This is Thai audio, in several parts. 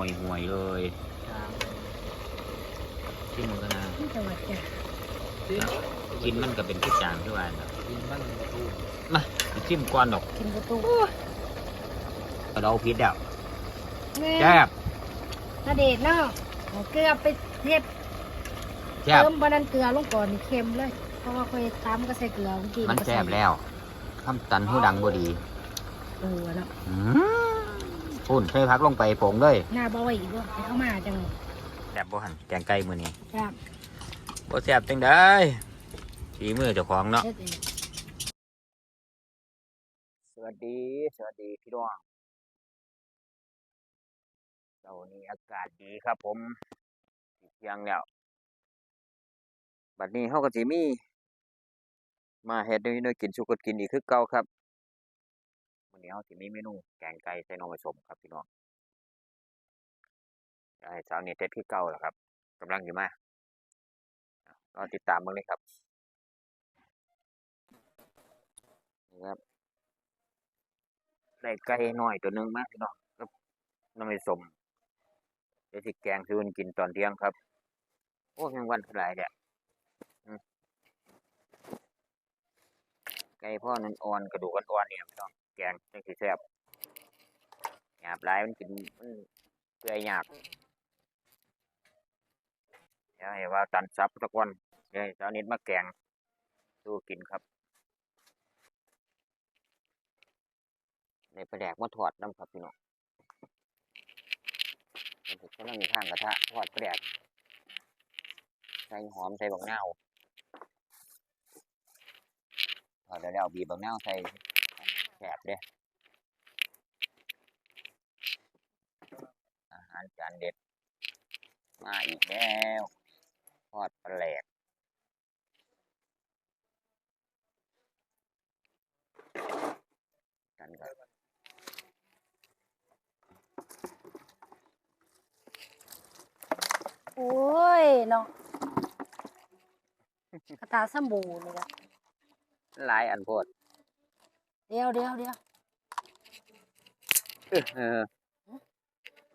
ห่วยห่วยๆเลยจางชิมมันก็นะที่จังหวัดจ้ะซิมกินมันก็เป็นทุกจางทุกวันนะกินมันประตูมาไปชิมก่อนดอกกินประตูเราพิษแล้วแม่แซ่บนาเดชน์เนาะเอาเกลือไปเทศแซ่บเติมบานันเกลือลงก่อนนี่เค็มเลย เพราะว่าเคยตามก็ใส่เกลือเมื่อกี้มันก็แซ่ใส่บแล้วคำตันหูดังบ่ดี เออเนาะ อืม พุ่นใส่พักลงไปผงเลยหน้าบ่ไหวอีกด้วยให้เข้ามาจังแซ่บบ่หันแกงไก่มื้อนี้ครับบ่แซ่บจังได้ฝีมือเจ้าของเนาะ เฮ็ดเองสวัสดี สวัสดีพี่น้องเช้านี้อากาศดีครับผมสิเที่ยงแล้วบัดนี้เฮาก็สิมี มาเฮ็ดด้วยด้วยกินสุกดกินอีกคือเก่าครับ มื้อนี้เฮาสิมีเมนูแกงไก่ใส่นม้ส้มครับพี่น้องเดี๋ยวให้สาวนี่เฮ็ดคือเก่าแล้วครับกำลังอยู่มาอะรอติดตามเบิ่งเลยครับนี่ครับได้ไก่หน้อยตัวหนึ่งมาพี่น้องกับนมันสมเดี๋ยวสิแกงซื้อมันกินตอนเที่ยงครับ โอ้ยังวันเท่าไหร่เนี่ยอืมไก่ พ่อนั้นอ่อนกระดูกอ่อนๆเนี่ยพี่น้องแกงจังสิแซ่บหยาบหลายมันกินมันเปื่อยหยาบเดี๋ยวให้ว่าตันซับสักวันเดี๋ยวให้าวนิดมาแกงสู้กินครับในปลาแดกมาถอดน้ำครับพี่น้องมันถึงกำลังมีข้างกระทะทอดปลาแดกใส่หอมใส่บักนา วทอดแล้วๆบีบบักนาวใส่แสบเด้อาหารจานเด็ด มาอีกแล้วทอดปลาแหลกกันครับโอ้ยเนาะกระตาสมบูรณ์เลยละ หลายอันโพดเดี๋ยวเดี๋ยวเดี๋ยวเออ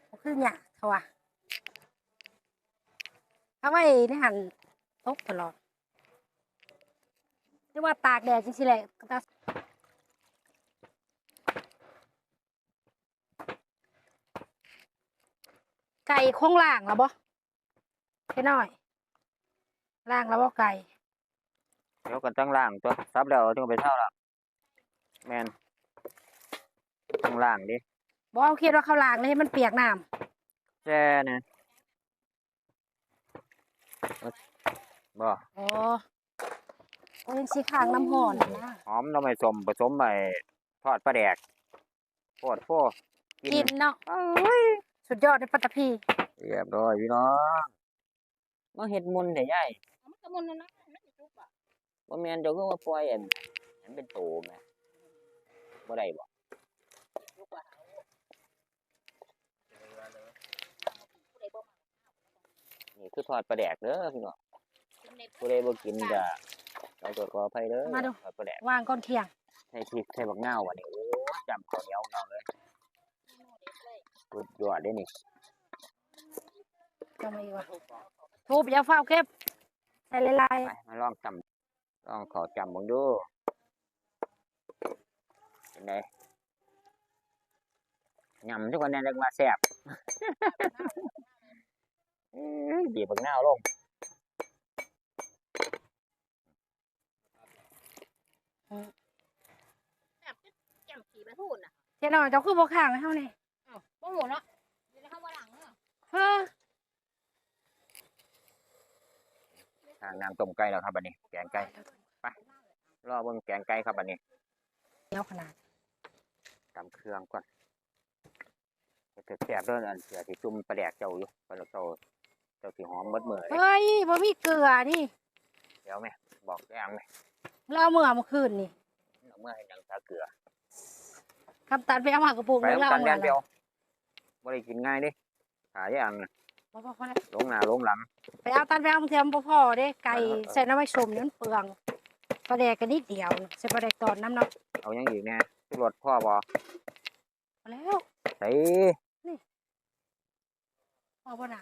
เอาคือหยาเขาว่ะเอาไว้ในหันตกตลอดเรียกว่าตากแดดจริงๆแหละกระตาไก่คงล่างแล้วบ่แค่น้อย ล่างแล้วบ่ไก่ เดี๋ยวกันตั้งล่างตัวซับแล้วถึงเอาไปเท่าละแมนตั้งล่างดิบ่เอาคิดว่าเขาล่างเลยให้มันเปียกน้แช่เนี่ยบ่ำอ๋อโอ้ยสีข้างน้ำห่อนนะหอมเราไม่สมผสมไปทอดปลาแดกโคตรโคตรกินเนาะเอ้ยสุดยอดในปัตตภีเรียบร้อยพี่น้องมาเห็ดมุนเดี๋ยวใหญ่มันก็มุนนะนะมันจะจุบ อะบ่แม่นเจ้าคือว่าปล่อยอันอันเป็นโตแม่บ่ได้บ่จุบอะนี่คือทอดปลาแดกเด้อพี่น้องผู้ใดบ่กินก็เราตรวจขออภัยเด้อทอดปลาแดกวางก้อนเที่ยงใส่พริกใส่บักนาวว่ะนี่โอ้จำข้าวเหนียวเอาเลยสุดยอดเด้นี่ก็ไม่ว่าทุบอย่าเฝ้าเก็บใส่ลายไปมาลองจำ ลองขอจำมึงดูเป็นไงยำทุกคนเนี่ยเรียกว่าแซ่บเอ้ยบีบบักนาวลงจำสีมาพูดน่ะๆเจ้าหน่อยเจ้าคือบ่ข้างให้เฮานี่อ้าวบ่หมดเนาะอยู่ในข้างว่าหลังเนาะเฮ้อทางน้ำต้มไก่แล้วครับบัดนี้แกงไก่ รอเบิ่งแกงไก่ครับบัดนี้เดี๋ยวขนาดตำเครื่องก่อนเผ็ดแซ่บเด้ออันเสือที่จุ่มปลาแดกเจ้าอยู่ปลาแดกเจ้าเจ้าที่หอมเบิดมือเลยเฮ้ยบ่มีเกลือนี่ เดี๋ยวแม่บอกแองแม่เราเอามื่อเมื่อคืนนี่เอาเมื่อให้นังตาเกลือคำตัดไปเอามากระปุกไปนึงเอาเรากันเอาแดมานเปียวบ่ได้กินง่ายเดิหาอย่างน่ะบ่พอแล้วลงหน้าลงหลัง ไปเอาตัดไปเอาเทียมบ่พอเด้ไก่เออเออใส่น้ำมันส้มนี่มันเปลือง ปลาแดกกันนิดเดียวใส่ปลาแดกตอนน้ำเนาะเอาหยังอีกแน่ที่รถพ่อบ่พอแล้วใส่นี่พอบ่น่ะ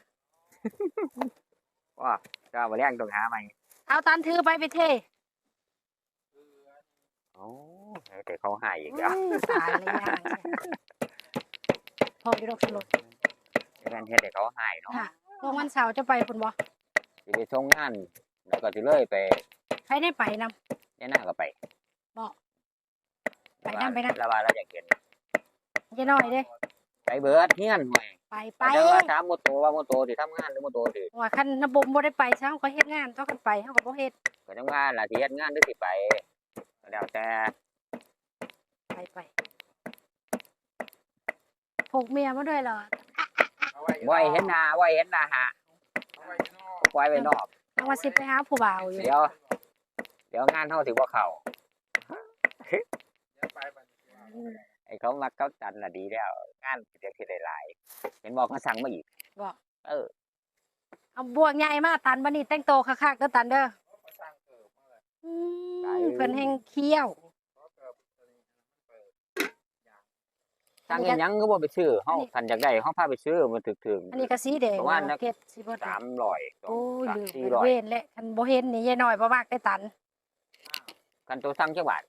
ว่าก็มาเลี้ยงต้องหาใหม่เอาตันถือไปไปเทโอ้แต่เขาให้อีกแล้วอื้อตายเลยย่างเสียพออยู่ดอกสลดแม่นเฮ็ดให้เขาให้เนาะค่ะลงวันเสาร์จะไปพุ่นบ่สิไปส่งงานแล้วก็สิเลยไป ใครได้ไปนำแน่หน้าก็ไปไปนำไปนำแล้วว่าเราอยากเห็นยายน้อยเด้ไปเบิดเฮียนห่วยไปไปแต่ว่าถามโมโตว่าโมโตสิทำงานหรือโมโตสิว่าคันระบบบ่ได้ไปเช้าก็เฮ็ดงานเท่ากันไปเฮาก็บ่เฮ็ดก็จังว่าล่ะสิเฮ็ดงานหรือสิไปก็แล้วแต่ไปไปพกเมียมาด้วยเหรอเอาไว้บ่ให้เห็นหน้าบ่ให้เห็นหน้าหาเอาไว้นอกปล่อยไว้นอกเอาว่าสิไปหาผู้บ่าวอยู่เดี๋ยว เดี๋ยวงานเฮาสิบ่เข้าเดี๋ยวไปบัดนี้ไอ้เขามักเขาจันน่ะดีแล้ว งานสิได้สิได้หลายเห็นบอกเขาสั่งมาอีกบอก เออเอาบวกใหญ่มาตันบัดนี้แต่งโตวคักๆเด้อตันเด้อเขาก็สร้างเกิดมาเลยอืมเพิ่นแห่งเคี้ยวเพราะเกิดตัวนี้มันเปิดสั่งอีหยังก็บ่ไปซื้อเฮาคันอยากได้เฮาพาไปซื้อมันถึกอันนี้ก็สีแดงประมาณนักเผ็ดสิบ่ๆได้300โอ้ยลืมสี่ไปร้อยเว้นและคันบ่เห็นนี่ยายน้อยบ่มากได้ตัน คันตัวสั่งจักบาท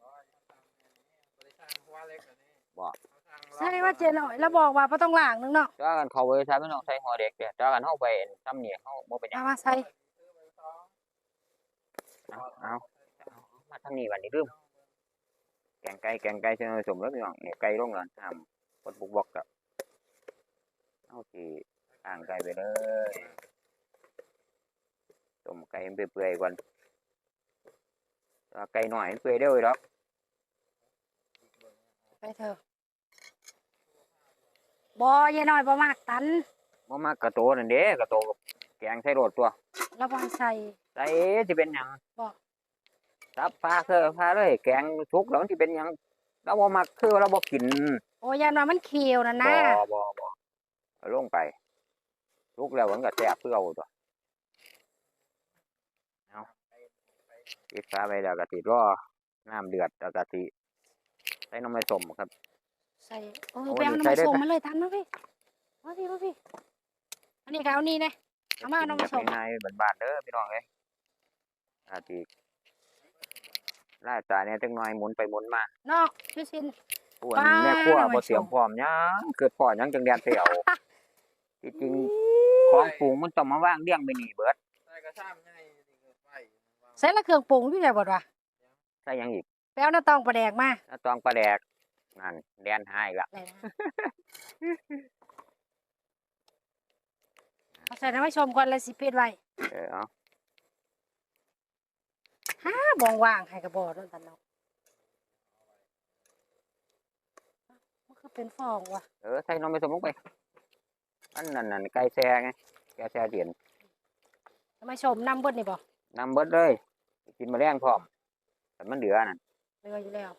บ่ว่าจะสร้างเนี่ยบริสร้างหัวเล็กแบบนี้บ่เขาสร้างใช่ว่าเจน้อยแล้วบอกว่าบ่ต้องล้างนึงเนาะถ้ากันเขาไปใช้ไม่ต้องใช้หัวเด็กเด้ถ้ากันเฮาไปซ้ำนี่เฮาบ่เป็นหยัเอางมาใส่ซื้อไปสองเอาเอาเอามาทางนี้บัดนี้ลืมแกงไก่แกงไก่เชิงสมแล้วพี่น้องเนี่ยไก่ลงแล้วห้ามกดบุกบอกกับเอาสิอ่างไก่ไปเลยต้มไก่มันเปื่อยๆก่อนถ้า ไก่หน่อยมันเปื่อยเร็วอยู่ดอกไปเถอะบ่ยายน้อยบ่มากตันบ่มากกระโตนั่นเด้กระโตกับแกงใส่โรดตัวแล้วบ่ให้ใส่ใส่สิเป็นหยังบ่ซับพาเคือพาเลย แกงทุกแล้วมันสิเป็นหยังเราบ่มักคือเราบ่กิน โอ้ยายน้อยมันเคี้ยวนั่นบ่นะบ่บ่เอาลงไปทุกแล้วมันก็แซ่บเพื่อเอาตัวเอา ปิดฝาไปแล้วก็สิรอน้ำเดือดแล้วก็สิใส่น้ำมันส้มครับ ใส่โอ้โอ้ไปเอานี่น้ำใส่มันได้ส่งไหมมาเลยตันมาพี่มาพี่มาพี่อันนี้ก็เอานี่นะเอามาน้ำมันส้มกินแบบง่ายๆบ้านๆเด้อพี่น้องเอ้ยอาทิล่าตาเนี่ยจังหน่อยหมุนไปหมุนมาเนาะพี่ชินอ้วนป้าแม่ครัวน้ำมันบ่เตรียมส้มพร้อมหยังเกิดพ่อหยังจังแดนไปเอาที่จริงของปรุงมันต้องมาวางเรียงไปนี่เบิดใส่กระซ้ำใหญ่นี่ก็ไว้วาง ใส่ละเครื่องปรุงอยู่ไหนบ่วะใส่หยังอีกไปเอาหน้าตองปลาแดกมาแล้วตองปลาแดกนั่นแดนหายละอะไรนะเอาใส่น้ำมันชมก่อนเลยสิปิดไว้เออเอาถ้าบองว่างให้กระบอกนั่นตันเนาะมันคือเป็นฟองว่ะเออใส่นมไปสมลงไปอันนั้นนั่นไก่แซ่ไงไก่แซ่เดียนทำไมชมน้ำเบิดนี่บ่ นำเบิดเลย กินแมลงพร้อมแต่มันเหลือนั่นเหลืออยู่แล้ว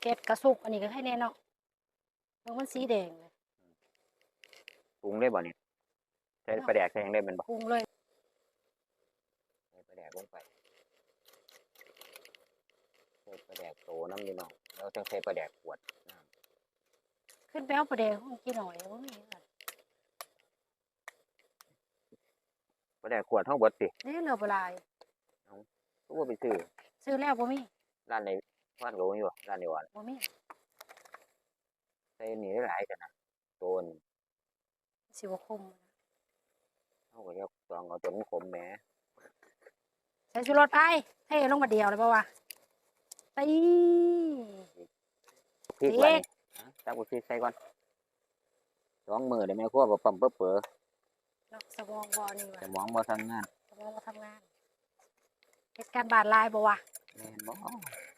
เก็ดกระสุกอันนี้ก็ให้แน่เนาะมันมันสีแดงเลยปรุงได้บ่เนี่ยใส่ปลาแดกใส่หยังได้เป็นบ่ปรุงเลยใส่ปลาแดกลงไปใส่ปลาแดกโตน้ำนี่น้องแล้วจังใส่ปลาแดกขวดน้ ขึ้นไปเอาปลาแดงห้องกี่หน่อยว่ามีอะไรำปลาแดกขวดเท่าเบิดสินี่เหลือปลายทุกว่าไปซื้อซื้อแล้วบ่มีร้านในบ้านก็มีบ่ร้านในวันบ่มีใส่นี่ได้หลายกันนะโตนสิบ่คมเขาก็จะตองเอาจนมันขมแหมใส่ชูรสไปเทลงมาเดียวเลยป่าวะตีพริกพริกไว้ฮะ จับกูพริกใส่ก่อนสองมือเดี๋ยวแม่ครัวบ่ปั๊มเปื้อเปื้อเนาะสมองบ่นี่แต่วะมองบ่ทำงานสมองบ่ทำงานเหตุการณ์บาดลายบ่วะแม่นบ่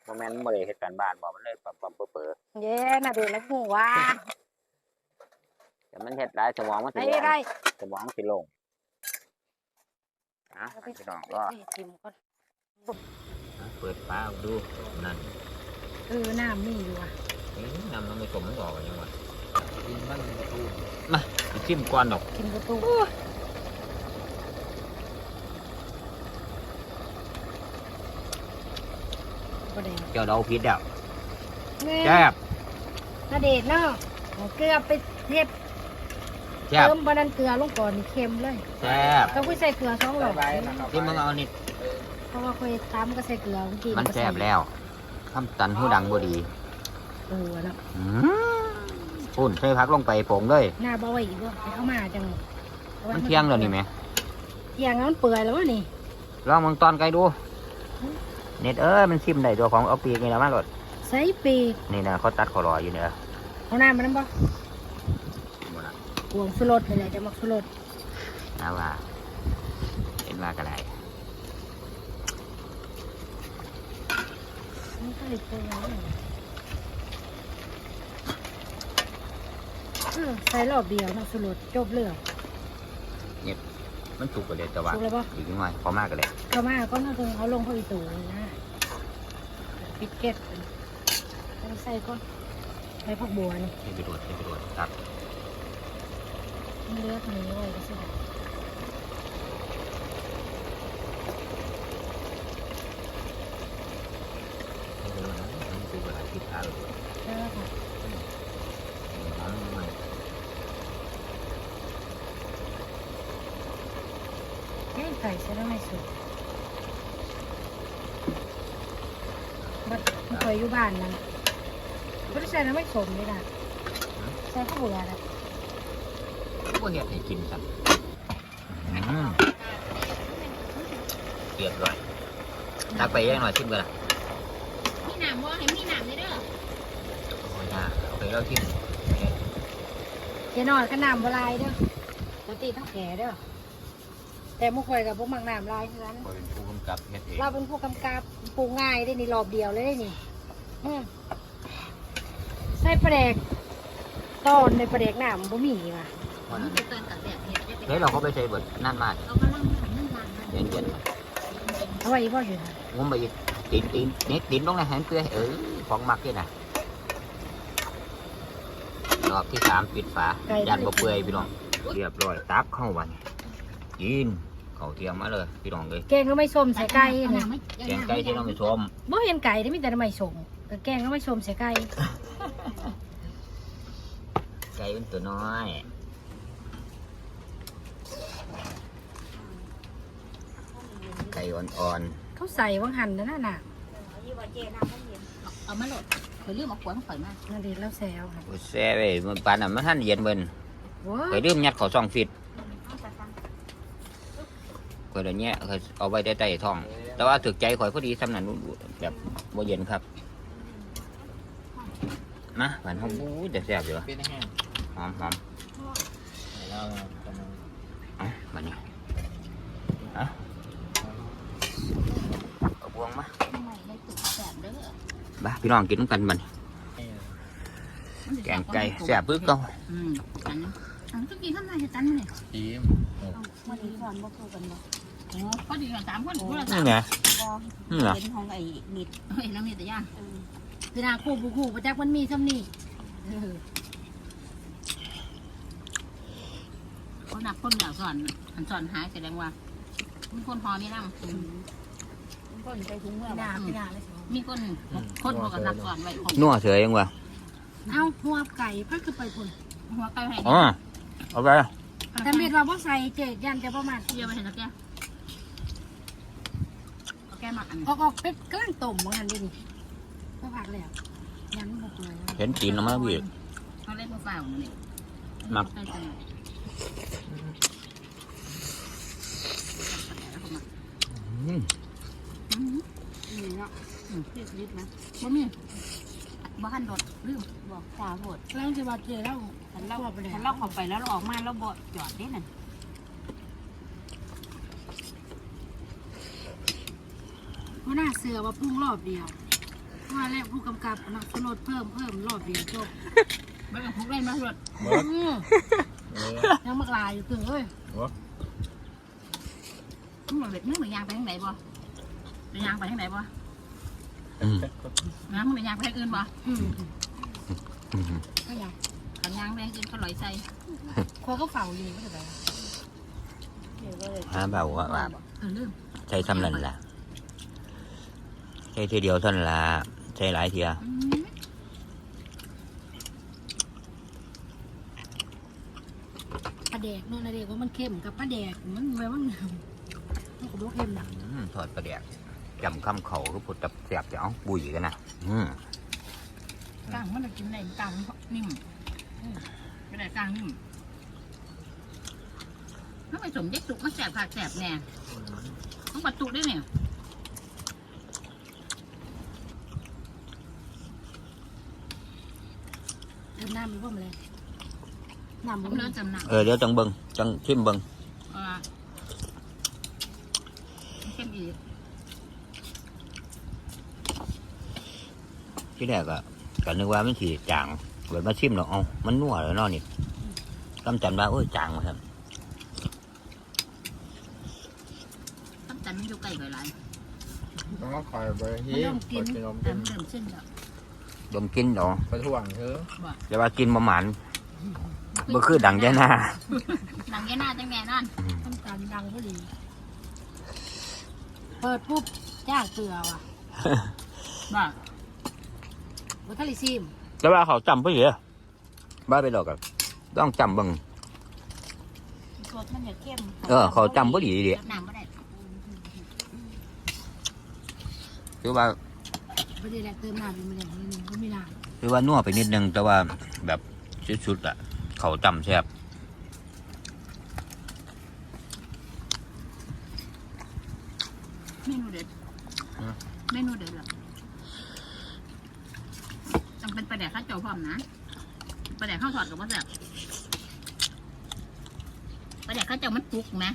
บ่แม่นบ่ได้เฮ็ดการบ้านบ่มันเลยปั๊มปั๊มเปื้อเปื้อเย้น่ะเด็กแล้วหูว่าแต่มันเฮ็ดหลายสมองมันสิไอ้โล่งไรสมองสิโล่งอะพี่น้องก็นี่ทิมก่อนเปิดฟ้าดูนั่นเออน้ำมีอยู่ว่ะ น้ำมันไม่สมมันออกยังวะดินมันประตูสิชิมก่อนดอกทิมประตูประเดี๋ยวเจ้าเดาผิดแล้วแม่แซ่บนาเดชน์เนาะเอาเกลือไปเฮ็ดแซ่บเติมบานันเกลือลงก่อนนี่เค็มเลยแซ่บต้องไปใส่เกลือสองหลอดใบนะครับที่มึงเอานี่เพราะว่าเคยตามก็ใส่เกลือเมื่อกี้มันแซ่บแล้วคำตันหูดังบ่ดี เออแล้วอืมปุ่นใส่พักลงไปผงเลย หน้าบ่ไหวอีกบ่ให้เข้ามาจังมันเที่ยงแล้วนี่ไหมเที่ยงแล้วมันเปื่อยแล้ววะนี่ลองมึงตอนไกลดู เน็ตเอ้ยมันซิมได้ตัวของเอาปีกนี่แล้วมาโหลดใส่ปีกนี่นะเขาตัดเขารออยู่เนี่ยเอาน้ำมันนำบ่กวงสุรสนี่แหละจะมักสุรสนะว่าเห็นว่ากันไรมันก็เลยเปื่อยแล้ว ออใส่รอบเดียวมักสุรสจบเรื่อง มันสุกไปเลยแต่ว่าสุกแล้วบ่อีกหน่อยพอมากกันเลยเข้ามาก็น่าจะเอาลงพออีตู่นะปิดเก็ตต้องใส่ก่อนใส่ผักบัวนี่ให้ไปตรวจให้ไปตรวจครับมันเลือกนี้ไว้ก็ใช่ได้ให้ไปตรวจนะมันสุกไปหลายทิศทางเลยใช่ค่ะ น้ำมัน แกง ไก่ใส่แล้วไม่สุกบัดมันเคยอยู่บ้านนั่นไม่ได้ใส่น้ำไม่สมเลยนะใส่ข้าวบัวนะก็เห็ดให้กินกันอืมเรียบร้อยตักไปยังหน่อยชิมกันละมีหนามบ่ให้มีหนามเลยเด้อโอ้ยนะเอาไปแล้วชิมเจ๊นอนก็น้ำบลายเด้อปกติต้องแก่เด้อ แต่มุกคอยกับพวกมักน้ำลายเท่านั้นคอยเป็นผู้กำกับเฮ็ดเองเราเป็นผู้กำกับปรุงง่ายได้นี่รอบเดียวเลยได้นี่อืมใส่ปลาแดกตอนในปลาแดกน้ำบ่มีว่ะวันนั้นไปเตือนตัดแบบเฮ็ดได้เฮ้ยเราก็ไปใช้เบิดนั่นมากเรากำลังหันนั่งลางนะเย็นเย็นเอาไว้บ่อยู่ค่ะงุ้มไปอีกตีนตีนนิดตีนลงในแหนเกลือเออของมักนี่นะรอบที่สามปิดฝายันบ่เปื่อยพี่น้องเรียบร้อยตักเข้าวันกิน เขาวเทียมมาเลยพี่น้องเลยแกงก็ไม่ส้มใส่ไก่เอาหนี่นามไหมแกงไก่ที่น้องไปชมบ่เห็นไก่ได้มีแต่น้ำไม่ส้มแต่แกงก็ไม่ส้มใส่ไก่ไก่เป็นตัวน้อยไก่อ่อนเขาใส่วังหันนั่นน่ะเอามาโหลดข่อยลืมเอาขวดของข่อยมานั่นดีแล้วแซวค่ะๆโอ้ยแซ่เว้ยมันปานน่ะมันท่านเย็นเบิ่นว้าเคยลืมยัดเขาซองฟิต เคยเดี๋ยวนี้เคยเอาไว้ใต้ๆท้อง แต่ว่าถึกใจข่อยพอดีสำนันแบบบ่เย็นครับนะหวานหอมอู้ยแต่แซ่บอยู่เป็นแห้งหอมหอมแล้วกำลังเอะบัดนี้อะเอาบวงมาบ้าพี่น้องกินนำกันบันแกงไก่แซ่บปึ๊กเก็อืมอันนี้อันนี้กินข้างในจะตันเลยทีมวันนี้ก่อนบ่คู่กันบ่ โอ้พอดีกันสามคนคู่ละนี่สามไงนี่เหรอเป็นของไอ้นิดเฮ้ยน้องนิดแต่ย่าพี่นาคู่ผู้คู่ประจักษ์มันมีซ้ำนี่เขานับคนอยากสอนอันสอนหายแสดงว่ามีคนพอมีน้ำคนไปถุงเมื่อพี่นาพี่นาเลยมีคนคนพอกับนับสอนไว้ของนัวเฉยยังวะเอาหัวไก่พักคือไปพุ่นหัวไก่ให้อ๋อเอาไปแต่เม็ดว่าบ่ใส่เจ็ดยันจะประมาณเยอะไปเห็นแล้วแก แกหมักอันออกออกเป็ดกำลังต้มเหมือนกันดินี่ก็ผักแล้วยันมันบ่เปื่อยเห็นตีนออกมาพี่เขาเล่นมาฝ่าของมันนี่มักอืมนี่เนาะรีบรีบนะบ่มีบ้านรถลืมบอกจ่าโหดแล้วจะว่าเจอแล้วฉันเล่าทั่วไปแล้วฉันเล่าเข้าไปแล้วเราออกมาแล้วบ่จอดได้น่ะว่าน่าเสือว่าปรุงรอบเดียวว่าแล้วผู้กำกับนักสลดเพิ่มเพิ่มรอบเดียวจบไม่ต้องพุกเล่นมารถอืมยังมักลายอยู่ตึงเอ้ยมึงเหล็กมึงเหมือนยางไปทางไหนบ่ไปยางไปทางไหนบ่อืมนะมึงเหมือนยางไปทางอื่นบ่อืมอืมก็ยังขันยางไปทางอื่นก็ลอยใส่ครัวก็เฝ้าอยู่ก็จะไปหาเบาว่าว่าเออลืม ใจทำนั่นแหละ ใจช่ทีเดียวเท่านั้นละใช่หลายเทียอืมปลาแดกเนู่นนะเด็กว่ามันเค็มกับปลาแดกมันแปลว่ามันมันก็บ่เค็มนะอืมทอดปลาแดกจำคำเขาคือพุดตับเสียบจะเอาบุยกันนะอืมกลางมันจะกินได้กลางนิ่มอืมไม่ได้กลางนิ่มถ้าไปสมเด็กสุกมันแสบขาดแสบแน่ต้องประตูด้วยเนี่ยเติม น้ำมันก็มาเลยน้ำผมันมเริ่มจำหนักเออเดี๋ยวจังเบิงจังชิมเบิงเออมันเข้มอีกที่แรกอะก็นึกว่ามันสีจางเบิดมาชิมแล้วเอามันนัวแล้วเนอนี่กำจันว่าโอ้ยจางมาครับตั้งแต่มันอยู่ใกล้กับไรต้องก็คอยไปมันที่เริ่มกกินดกินนมแต่เป็นมันเริ่มเส้นแล้ว ดมกินดอกไปถ่วงเธอแต่ว่ากินประมาณบ่คือดังแย่หน้าดังแย่หน้าจังแน่นั่นต้มตาลดังก็ดี เปิดปุ๊บจ้างเกลือว่ะว่าบัทลิซิมแต่ว่าเขาจำไปเหรอบ้าไปหรอกอะต้องจำเบิงสดมันจะเข้มเออ เขาจำบ่ดีดีน้ำไม่ได้คือว่า ไม่ได้แหละเติมน้ำเป็นไม่ได้นิดนึงก็ไม่น้คือว่านัวไปนิดนึงแต่ว่าแบบสุดๆอะเขาจำแซ่บเมนูเด็ดเมนูเด็ดเหรอต้องเป็นปลาแดกข้าวเจ้าพร้อมนะปลาแดกข้าวทอดกับว่าแซ่บปลาแดกข้าวเจ้ามันปลุกไหม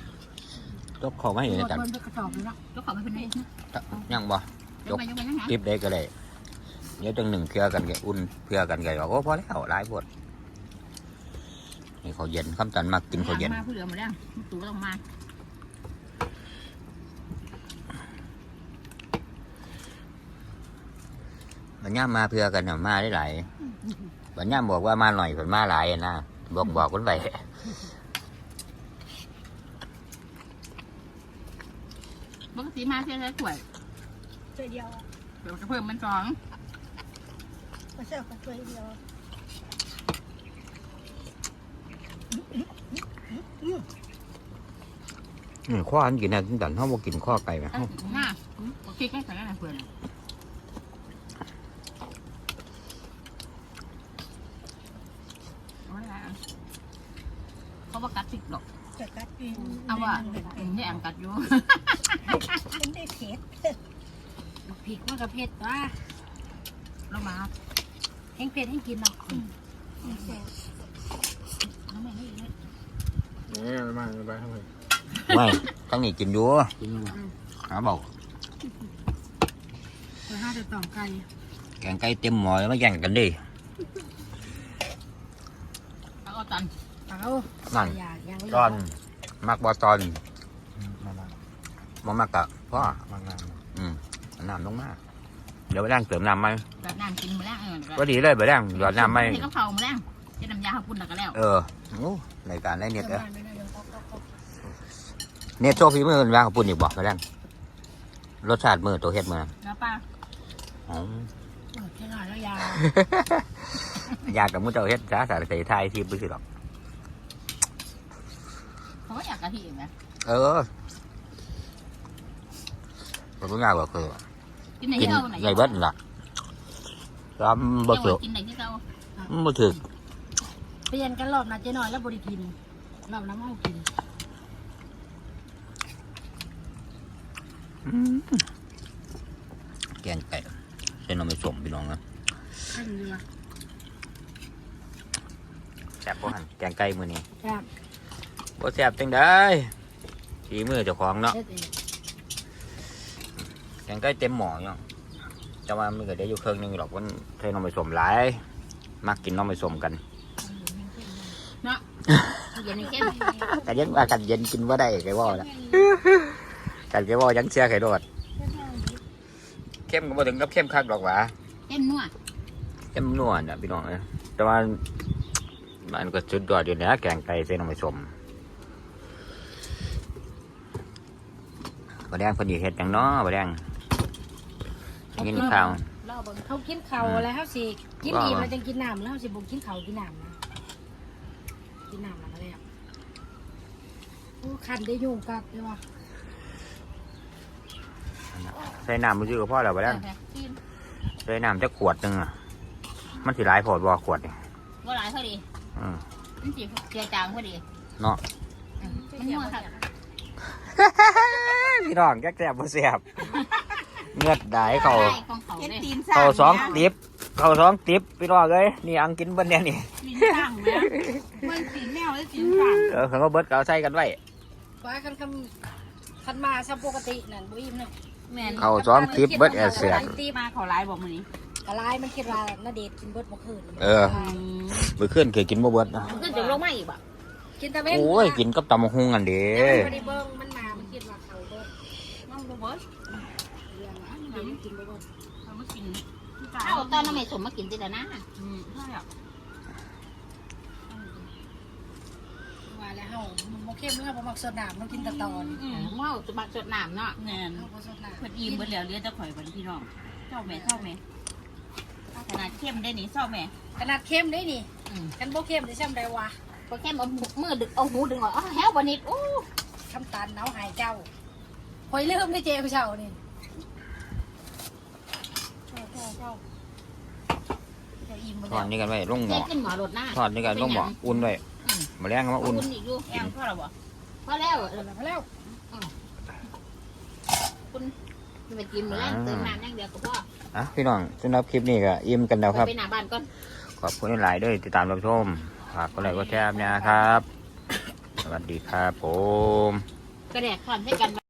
ตกเขาไม่ำเห็นรนะถจันบนไปกระสอบเลยเนาะก็ขอไม่เป็นไรนะยังบ่ ยกไปยกไปยังไงทิปได้ก็ได้เดี๋ยวจังหนึ่งเครือกันแกอุ่นเพื่อกันแกบอกโอ้พอแล้วหลายปวดนี่เขาวเย็นคำจันมากกินเขาวเย็นมาผู้เหลือหมดแล้วตู่ก็ต้องมาบัญญัติมาเพื่อกันน่ะมาได้หลายบัญญัติบอกว่ามาหน่อยผลมาหลายอะนะบอกบอกคนไปปกติมาเท่าไรถ้วย ช่วยเดียวเดี๋ยวจะเพิ่มมันสองไม่ใช่ของช่วยเดียวอืมข้ออันกินนะกินจันเขาบอกกินข้อไก่ไหมตั้งถึงห้าโอเคแค่ใส่กันนะเพื่อนเขาว่ากัดติดหรอกจะกัดกินเอาว่าถึงแย่งกัดอยู่มันได้เผ็ด พริกมันก็เผ็ดว่ะเรามาแห้งเผ็ดให้กินเนาะน้ำแม่นี่นี่นี่มาไปทำไมไม่ทั้งนี้กินอยู่กินมาหาบอกเพื่อห้าจะต่อไก่แกงไก่เต็มหม้อแล้วมาแย่งกันดิเอาเอาตันเอานั่นอยากยังตอนมักบอตอนมามามามักกะพ่อมางานอืมเอา น้ำลงมาเดี๋ยวไปแรงเติมน้ำไหมแบบน้ำกินมาแล้วเออก็ดีเลยไปแรงหยอดน้ำไหมให้เขาเผามาแล้วจะน้ำยาข้าวปุ้นแล้วก็แล้ว เออโอ้รายการได้เน็ตเออไม่ได้เดี๋ยวเขาเขาเขาเน็ตโซฟีมือวางกับปุ่นอีกบอกไปแรงรสชาติมือตัวเฮ็ดมือแล้วป้าอ๋อเออแค่หน่อยแล้วยาวอยากกับมือเจ้าเฮ็ดจ้าสารใส่ไทยที่ไม่ใช่หรอกเขาก็อยากกะทิไหมเออผมก็ง่ายกว่าคือ กินไหนกินที่เอาไหนในเบิดนั่นล่ะร้านบ่สุกกินไหนที่เอาบ่ถึกเปลี่ยนกันรอบนะเจ๊หน่อยแล้วบริกินรอบน้ำเอากินแกงไก่เส้นเอาไม่สมพี่น้องนะให้ดีว่ะแซ่บบ่หันแกงไก่มื้อนี้ครับบ่แซ่บจังได้ฝีมือเจ้าของเนาะ เด็ดเอง แกงไก่เต็มหม้อเนาะแต่ว่ามันก็ได้อยู่เครื่องหนึงหรอกมันใส่น้ำไม่สมหลายมักกินน้ำไม่สมกันเย็นในเข้มแต่ยังว่ากันเย็นกินว่าได้ไก่ว่าละกันไก่ว่ายังเชื่อไข่โดดเข้มก็บ่ถึงกับเข้มคักดอกหว่าเข้มนัวเข้มนวลอะพี่น้องเอ้ยแต่ว่ามันก็สุดยอดอยู่นะแกงไก่เส้นน้ำไม่สมบะแดงเพอดีเฮ็ดหยังเนาะบะแดง กินข้าวรอเบิ่งเขากินข้าวแล้วเขาสิกินว่าอิ่มแล้วจังกินน้ำแล้วเขาสิบ่กินข้าวกินน้ำนะกินน้ำแล้วก็แล้วโอ้คันได้ยุ่งกัดเลยว่ะใส่น้ำมือซื้อกับพ่อแล้วไปแล้วกินใส่น้ำจะขวดหนึงอะมันสิหลายโพอดบ่ขวดนี่บ่หลายเท่าดีอืมมันสิเจียจางพอดีเนาะอืมมันนัวค่ะพี่น้องแก๊กแซ่บบ่แซ่บ เงือดได้เขาได้ของเขาเฮ็ดเลยตีนเขาสองติบเขาสองติบพี่น้องเอ้ยนี่อังกินเบิ้เนี่ยนี่ตีนสั่งนะมันตีนแมวแล้วตีนสั่งเออเขาก็เบิดเขาใส่กันไว้ว่ากันคำคันมาซะปกตินั่นบ่อิ่มเนาะแม่นเขาสองติบเบิดแอเสียบตีมาเขาลายบอกมื้อนี้กะลายมันคิดว่านาเดชน์กินเบิดบ่คืนเออมื้อคืนเคยกินบ่เบิดนะมันก็จะลงมาอีกบ่กินแต่เว้นโอ้ยกินกับตำบักหุ่งอันเด้แต่มันบ่ได้เบิ่งมันมามันคิดว่าเขาเบิดน้องบ่เบิดเรื่อง อันนี้มันกินบ่เบิดเอามากินเอาตอนน้ำแม่สมมากินติดนะอืมใช่อะว่าแล้วเฮามันบ่เข้มแล้วบ่มักสดน้ำต้องกินแตะตอนอืมว้าวจะมาจดน้ำเนาะแม่นเฮาบ่สดน้ำเพิ่นอิ่มเบิดแล้วเหลือแต่ข่อยบัดพี่น้องเจ้าแม่เจ้าแม่ขนาดเข้มได้นี่เจ้าแม่ขนาดเข้มได้นี่อืมกันบ่เข้มได้ซ้ำใดวะพอแค่เอามือดึงเอาหูดึงออกอ๋อแฮวบ่นิดโอ้คำตาลหนาวหายเจ้าคอยลืมได้เจ้าเจ้านี่เจ้าเจ้าเจ้าเจ้าอิ่มบ่ ทอดแล้วนี่กันไว้ลงหม้เจ๊อขึ้นหมอรถหน้าทอดนี่กันลงหม้ออุ่นไว้มาแรงก็มาอุ่อุ่นนอีกอยู่แอมเท่าไหร่บ่พอแล้วเอาแล้วมาแล้วคุณไปกินมื้อแรกเติมน้ำอย่างเดียวก็พออะพี่น้องสำหรับคลิปนี้ก็อิ่มกันแล้วครับไปหน้าบ้านก่อนขอบคุณหลายๆด้วยติดตามรับชมฝากกดไลค์กดแชร์นะครับ สวัสดีครับผมกระแดกคอนให้กัน